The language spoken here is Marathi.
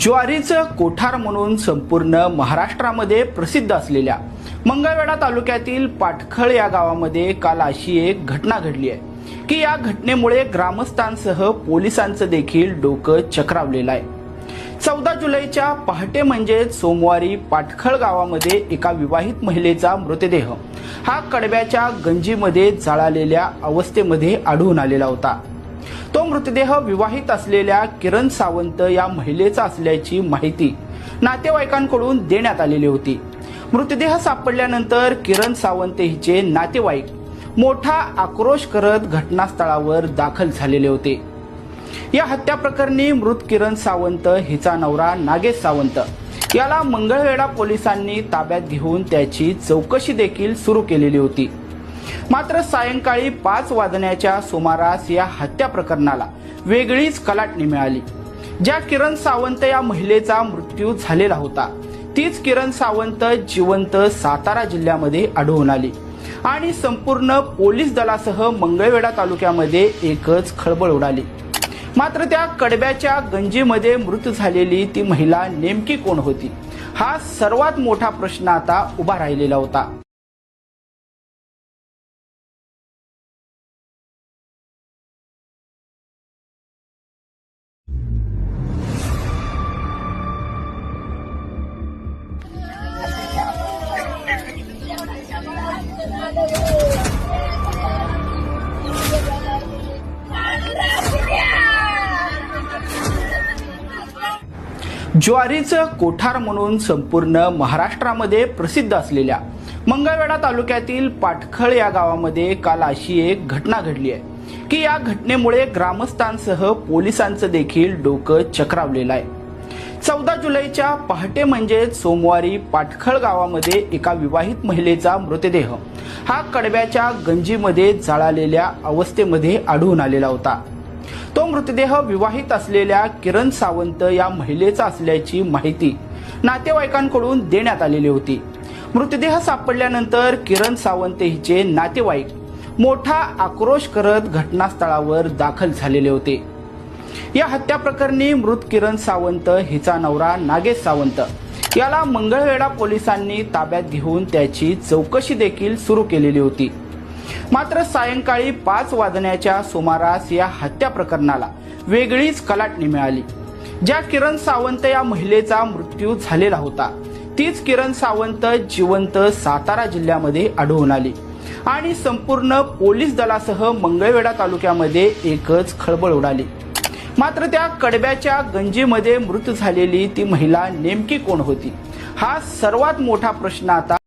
ज्वारीचं कोठार म्हणून संपूर्ण महाराष्ट्रामध्ये प्रसिद्ध असलेल्या मंगळवेढा तालुक्यातील पाटखळ या गावामध्ये काल अशी एक घटना घडली आहे की या घटनेमुळे ग्रामस्थांसह पोलिसांचं देखील डोकं चक्रावलेलं आहे. चौदा जुलैच्या पहाटे म्हणजेच सोमवारी पाटखळ गावामध्ये एका विवाहित महिलेचा मृतदेह हा कडब्याच्या गंजीमध्ये जाळालेल्या अवस्थेमध्ये आढळून आलेला होता. तो मृतदेह विवाहित असलेल्या किरण सावंत या महिलेचा असल्याची माहिती नातेवाईकांकडून देण्यात आलेली होती. मृतदेह सापडल्यानंतर किरण सावंत हिचे नातेवाईक मोठा आक्रोश करत घटनास्थळावर दाखल झालेले होते. या हत्या प्रकरणी मृत किरण सावंत हिचा नवरा नागेश सावंत याला मंगळवेढा पोलिसांनी ताब्यात घेऊन त्याची चौकशी देखील सुरू केलेली होती. मात्र सायंकाळी पाच वाजण्याच्या सुमारास या हत्या प्रकरणाला वेगळीच कलाटणी मिळाली. ज्या किरण सावंत या महिलेचा मृत्यू झालेला होता तीच किरण सावंत जिवंत सातारा जिल्ह्यामध्ये आढळून आली. आणि संपूर्ण पोलीस दलासह मंगळवेढा तालुक्यामध्ये एकच खळबळ उडाली. मात्र त्या कडब्याच्या गंजीमध्ये मृत झालेली ती महिला नेमकी कोण होती? हा सर्वात मोठा प्रश्न आता उभा राहिलेला होता. ज्वारीचं कोठार म्हणून संपूर्ण महाराष्ट्रामध्ये प्रसिद्ध असलेल्या मंगळवेढा तालुक्यातील पाटखळ या गावामध्ये काल अशी एक घटना घडली आहे की या घटनेमुळे ग्रामस्थांसह पोलिसांचं देखील डोकं चक्रावलेलं आहे. चौदा जुलैच्या पहाटे म्हणजेच सोमवारी पाटखळ गावामध्ये एका विवाहित महिलेचा मृतदेह. हा कडब्याच्या गंजीमध्ये जाळालेल्या अवस्थेमध्ये आढळून आलेला होता. तो मृतदेह विवाहित असलेल्या किरण सावंत या महिलेचा असल्याची माहिती नातेवाईकांकडून देण्यात आलेली होती. मृतदेह सापडल्यानंतर किरण सावंत हिचे नातेवाईक मोठा आक्रोश करत घटनास्थळावर दाखल झालेले होते. या हत्या प्रकरणी मृत किरण सावंत हिचा नवरा नागेश सावंत. याला मंगळवेढा पोलिसांनी ताब्यात घेऊन त्याची चौकशी देखील सुरू केलेली होती. मात्र सायंकाळी पाच वाजण्याच्या सुमारास या हत्या प्रकरणाला वेगळीच कलाटणी मिळाली. ज्या किरण सावंत या महिलेचा मृत्यू झालेला होता तीच किरण सावंत जिवंत सातारा जिल्ह्यामध्ये आढळून आली. आणि संपूर्ण पोलीस दलासह मंगळवेढा तालुक्यामध्ये एकच खळबळ उडाली. मात्र त्या कडब्याच्या गंजीमध्ये मृत झालेली ती महिला नेमकी कोण होती? हा सर्वात मोठा प्रश्न आता